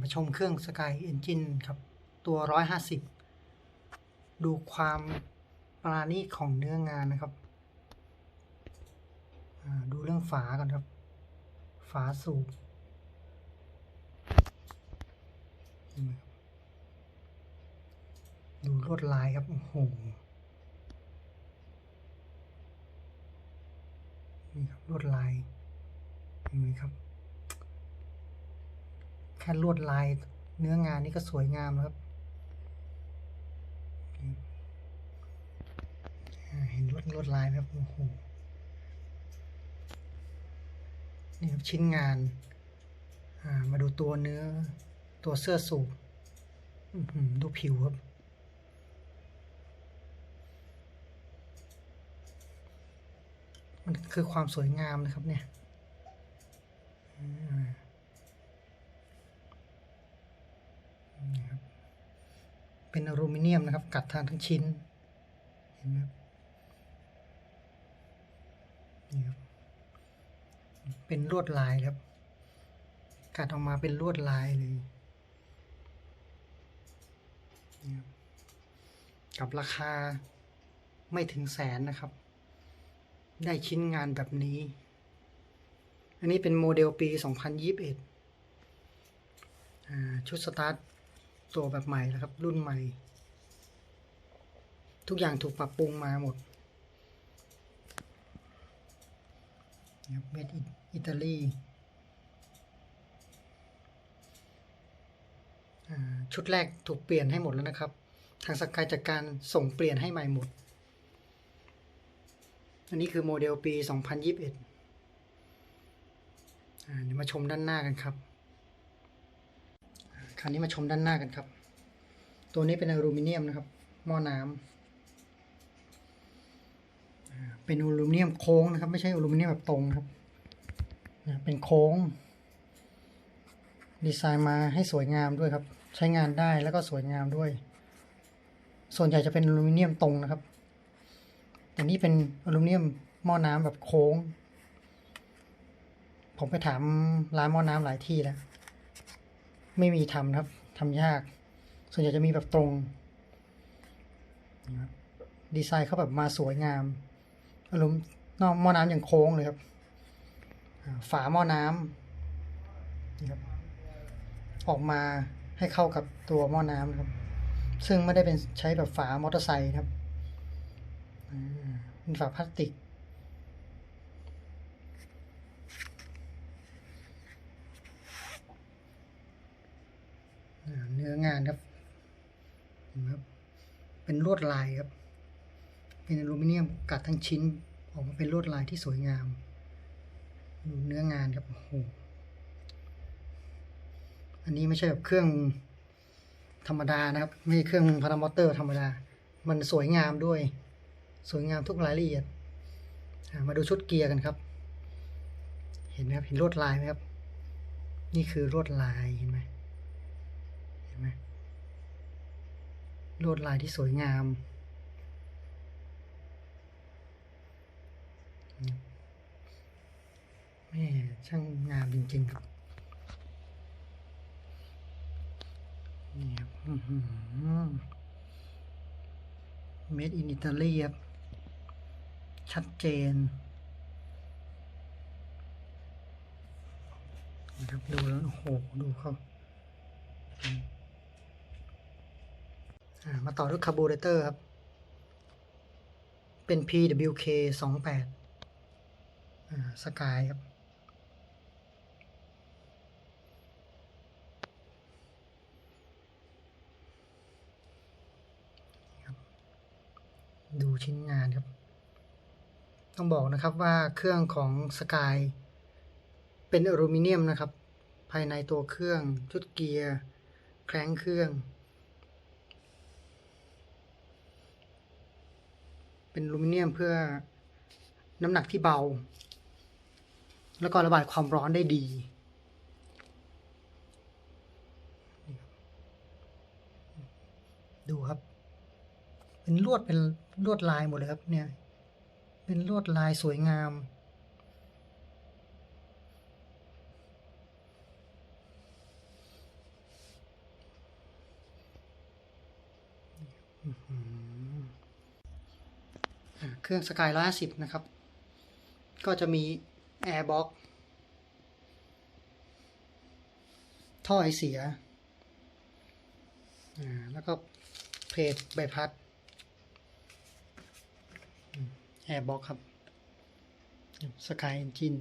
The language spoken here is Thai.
มาชมเครื่อง Sky Engine ครับ ตัว 150 ดูความปราณีตของเนื้องานนะครับอ่าดูเรื่องฝาก่อนครับ ฝาสูบดูลวดลายครับ โอ้โห นี่ครับลวดลายเห็นไหมครับ ค่ลวดลายเนื้องานนี่ก็สวยงามแล้วครับ เห็นลวดลวดลายไหมครับโอ้โหนี่ครับชิ้นงานามาดูตัวเนื้อตัวเสื้อสูบดูผิวครับ มันคือความสวยงามนะครับเนี่ยอ่า นี่ครับ เป็นอลูมิเนียมนะครับ กัดทางทั้งชิ้น เห็นไหมครับนี่ครับ เป็นลวดลายครับ กัดออกมาเป็นลวดลายเลยกับราคาไม่ถึงแสนนะครับ ได้ชิ้นงานแบบนี้ อันนี้เป็นโมเดลปี 2021อ่าชุดสตาร์ท ตัวแบบใหม่แล้วครับ รุ่นใหม่ ทุกอย่างถูกปรับปรุงมาหมดเม็ดอิตาลีชุดแรกถูกเปลี่ยนให้หมดแล้วนะครับ ทางสกายจัดการส่งเปลี่ยนให้ใหม่หมด อันนี้คือโมเดลปี 2021อ่าเดี๋ยวมาชมด้านหน้ากันครับ คราวนี้มาชมด้านหน้ากันครับ ตัวนี้เป็นอลูมิเนียมนะครับหม้อน้ำอ่าเป็นอลูมิเนียมโค้งนะครับ ไม่ใช่อลูมิเนียมแบบตรงนะครับเป็นโค้ง ดีไซน์มาให้สวยงามด้วยครับ ใช้งานได้แล้วก็สวยงามด้วย ส่วนใหญ่จะเป็นอลูมิเนียมตรงนะครับ แต่นี่เป็นอลูมิเนียมหม้อน้ำแบบโค้ง ผมไปถามร้านหม้อน้ำหลายที่แล้ว ไม่มีทำครับทำยาก ส่วนใหญ่จะมีแบบตรงนะครับดีไซน์เขาแบบมาสวยงามอารมณ์นอกหม้อน้ำอย่างโค้งเลยครับ ฝาหม้อน้ำนี่ครับออกมาให้เข้ากับตัวหม้อน้ำครับ ซึ่งไม่ได้เป็นใช้แบบฝามอเตอร์ไซค์ครับเป็นฝาพลาสติก อ่าเนื้องานครับเห็นไหมครับ เป็นลวดลายครับ เป็นอลูมิเนียมกัดทั้งชิ้นออกมาเป็นลวดลายที่สวยงาม ดูเนื้องานครับโอ้โหอันนี้ไม่ใช่แบบเครื่องธรรมดานะครับ ไม่ใช่เครื่องพารามอเตอร์ธรรมดา มันสวยงามด้วย สวยงามทุกรายละเอียด มาดูชุดเกียร์กันครับ เห็นไหมครับ เห็นลวดลายไหมครับ นี่คือลวดลายเห็นไหมเห็นไหม ลวดลายที่สวยงาม แม่ช่างงามจริง ๆ ครับ นี่ครับเมดอินอิตาลีครับ ชัดเจนนะครับดูแล้ว โอ้โห ดูเขา อ่า มาต่อด้วยคาร์บูเรเตอร์ครับ เป็น PWK 28สกายครับ ดูชิ้นงานครับ ต้องบอกนะครับว่าเครื่องของสกายเป็นอลูมิเนียมนะครับ ภายในตัวเครื่องชุดเกียร์ แคร้งเครื่อง เป็นอลูมิเนียมเพื่อน้ำหนักที่เบา แล้วก็ระบายความร้อนได้ดี ดูครับ เป็นลวดเป็นลวดลายหมดเลยครับเนี่ย เป็นลวดลายสวยงาม น เครื่องสกายร้อยห้าสิบนะครับ ก็จะมีแอร์บ็อกท่อไอเสีย แล้วก็เพลทใบพัดแอร์บ็อกครับสกายเอนจิน